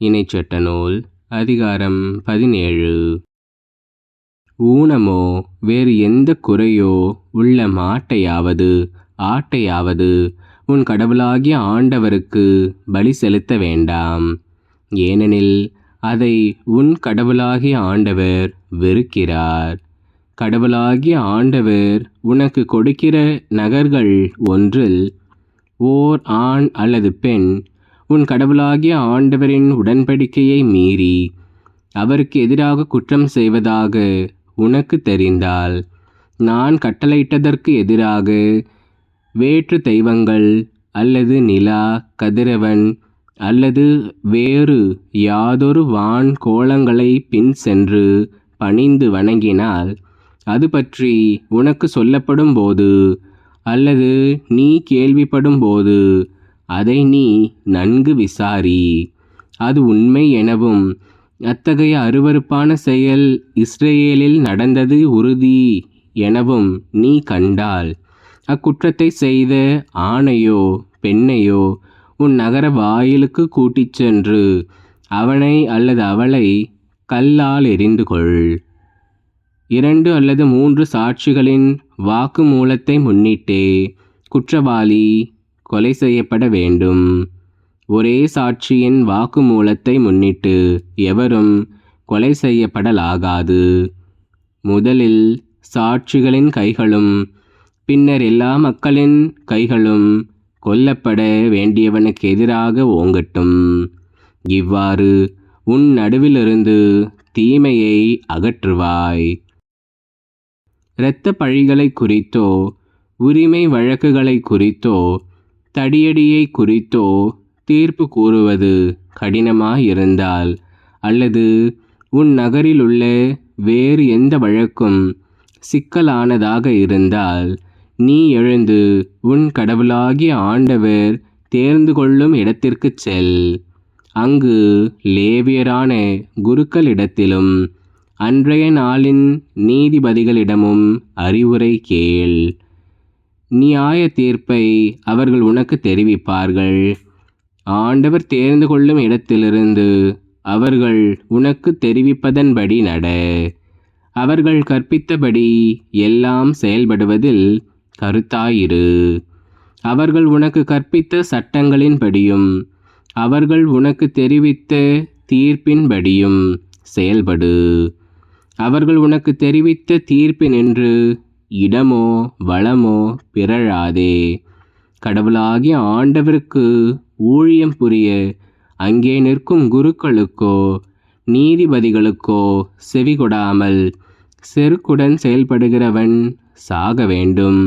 இணைச்சட்ட நூல் அதிகாரம் பதினேழு. ஊனமோ வேறு எந்த குறையோ உள்ள மாட்டையாவது ஆட்டையாவது உன் கடவுளாகிய ஆண்டவருக்கு பலி செலுத்த வேண்டாம். ஏனெனில் அதை உன் கடவுளாகிய ஆண்டவர் வெறுக்கிறார். கடவுளாகிய ஆண்டவர் உனக்கு கொடுக்கிற நகர்கள் ஒன்றில் ஓர் ஆண் அல்லது பெண் உன் கடவுளாகிய ஆண்டவரின் உடன்படிக்கையை மீறி அவருக்கு எதிராக குற்றம் செய்வதாக உனக்கு தெரிந்தால் நான் கட்டளையிட்டதற்கு எதிராக வேற்று தெய்வங்கள் அல்லது நிலா கதிரவன் அல்லது வேறு யாதொரு வான் கோலங்களை பின் சென்று பணிந்து வணங்கினால் அது பற்றி உனக்கு சொல்லப்படும் போது அல்லது நீ கேள்விப்படும் போது அதை நீ நன்கு விசாரி. அது உண்மை எனவும் அத்தகைய அருவருப்பான செயல் இஸ்ரேலில் நடந்தது உறுதி எனவும் நீ கண்டால். அக்குற்றத்தை செய்த ஆணையோ பெண்ணையோ உன் நகர வாயிலுக்கு கூட்டிச் சென்று அவனை அல்லது அவளை கல்லால் எரிந்து கொள் இரண்டு அல்லது மூன்று சாட்சிகளின் வாக்குமூலத்தை முன்னிட்டே குற்றவாளி கொலை செய்யப்பட வேண்டும். ஒரே சாட்சியின் வாக்குமூலத்தை முன்னிட்டு எவரும் கொலை செய்யப்படலாகாது. முதலில் சாட்சிகளின் கைகளும் பின்னர் எல்லா மக்களின் கைகளும் கொல்லப்பட வேண்டியவனுக்கு எதிராக ஓங்கட்டும். இவ்வாறு உன் நடுவிலிருந்து தீமையை அகற்றுவாய். இரத்த பழிகளை குறித்தோ உரிமை வழக்குகளை குறித்தோ தடியடியை குறித்தோ தீர்ப்பு கூறுவது கடினமாயிருந்தால் அல்லது உன் நகரிலுள்ள வேறு எந்த வழக்கும் சிக்கலானதாக இருந்தால் நீ எழுந்து உன் கடவுளாகிய ஆண்டவர் தேர்ந்து கொள்ளும் இடத்திற்குச் செல். அங்கு லேவியரான குருக்களிடத்திலும் அன்றைய நாளின் நீதிபதிகளிடமும் அறிவுரை கேள். நியாய தீர்ப்பை அவர்கள் உனக்கு தெரிவிப்பார்கள். ஆண்டவர் தேர்ந்து கொள்ளும் இடத்திலிருந்து அவர்கள் உனக்கு தெரிவிப்பதன்படி நட. அவர்கள் கற்பித்தபடி எல்லாம் செயல்படுவதில் கருத்தாயிரு. அவர்கள் உனக்கு கற்பித்த சட்டங்களின்படியும் அவர்கள் உனக்கு தெரிவித்த தீர்ப்பின்படியும் செயல்படு. அவர்கள் உனக்கு தெரிவித்த தீர்ப்பினின்று இடமோ வளமோ பிறழாதே. கடவுளாகிய ஆண்டவருக்கு ஊழியம் புரிய அங்கே நிற்கும் குருக்களுக்கோ நீதிபதிகளுக்கோ செவிகொடாமல் செருக்குடன் செயல்படுகிறவன் சாக வேண்டும்.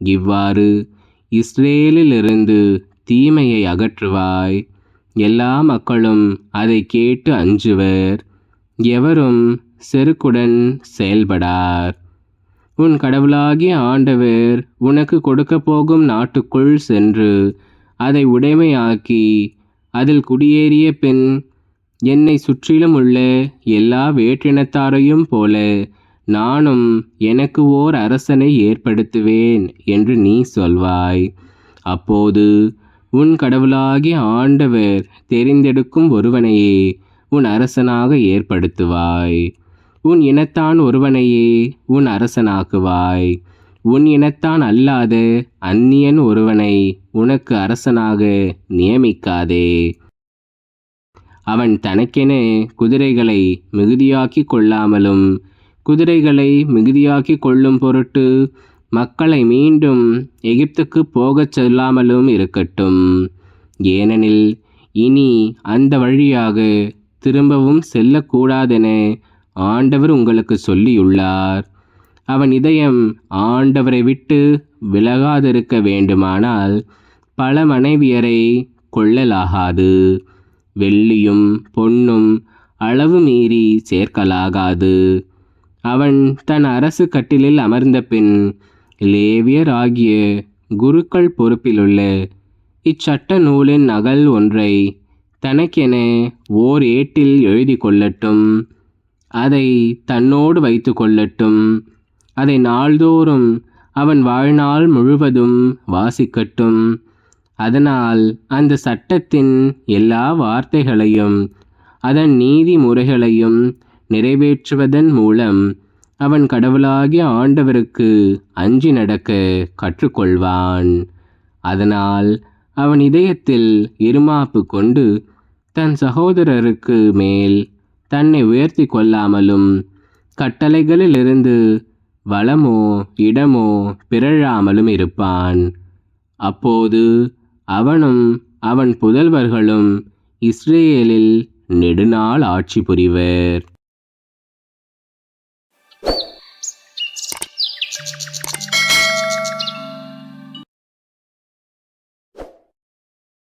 இவ்வாறு இஸ்ரேலிலிருந்து தீமையை அகற்றுவாய். எல்லா மக்களும் அதை கேட்டு அஞ்சுவர். எவரும் செருக்குடன் செயல்படார். உன் கடவுளாகிய ஆண்டவர் உனக்கு கொடுக்க போகும் நாட்டுக்குள் சென்று அதை உடைமையாக்கி அதில் குடியேறிய பின் என்னை சுற்றிலும் உள்ள எல்லா வேற்றினத்தாரையும் போல நானும் எனக்கு ஓர் அரசனை ஏற்படுத்துவேன் என்று நீ சொல்வாய். அப்போது உன் கடவுளாகிய ஆண்டவர் தெரிந்தெடுக்கும் ஒருவனையே உன் அரசனாக ஏற்படுத்துவாய். உன் இனத்தான் ஒருவனையே உன் அரசனாக்குவாய். உன் இனத்தான் அல்லாத அந்நியன் ஒருவனை உனக்கு அரசனாக நியமிக்காதே. அவன் தனக்கென குதிரைகளை மிகுதியாக்கி கொள்ளாமலும் குதிரைகளை மிகுதியாக்கி கொள்ளும் பொருட்டு மக்களை மீண்டும் எகிப்துக்கு போகச் சொல்லாமலும் இருக்கட்டும். ஏனெனில் இனி அந்த வழியாக திரும்பவும் செல்லக்கூடாதென ஆண்டவர் உங்களுக்கு சொல்லியுள்ளார். அவன் இதயம் ஆண்டவரை விட்டு விலகாதிருக்க வேண்டுமானால் பல மனைவியரை கொள்ளலாகாது. வெள்ளியும் பொன்னும் அளவு மீறி சேர்க்கலாகாது. அவன் தன் அரசு கட்டிலில் அமர்ந்த பின் லேவியர் ஆகிய குருக்கள் பொறுப்பிலுள்ள இச்சட்ட நூலின் நகல் ஒன்றை தனக்கென ஓர் ஏட்டில் எழுதி கொள்ளட்டும் அதை தன்னோடு வைத்து கொள்ளட்டும் அதை நாள்தோறும் அவன் வாழ்நாள் முழுவதும் வாசிக்கட்டும். அதனால் அந்த சட்டத்தின் எல்லா வார்த்தைகளையும் அதன் நீதி முறைகளையும் நிறைவேற்றுவதன் மூலம் அவன் கடவுளாகிய ஆண்டவருக்கு அஞ்சி நடக்க கற்றுக்கொள்வான். அதனால் அவன் இதயத்தில் இருமாப்பு கொண்டு தன் சகோதரருக்கு மேல் தன்னை உயர்த்தி கொள்ளாமலும் கட்டளைகளிலிருந்து வளமோ இடமோ பிறழாமலும் இருப்பான். அப்போது அவனும் அவன் புதல்வர்களும் இஸ்ரேலில் நெடுநாள் ஆட்சி புரிவர்.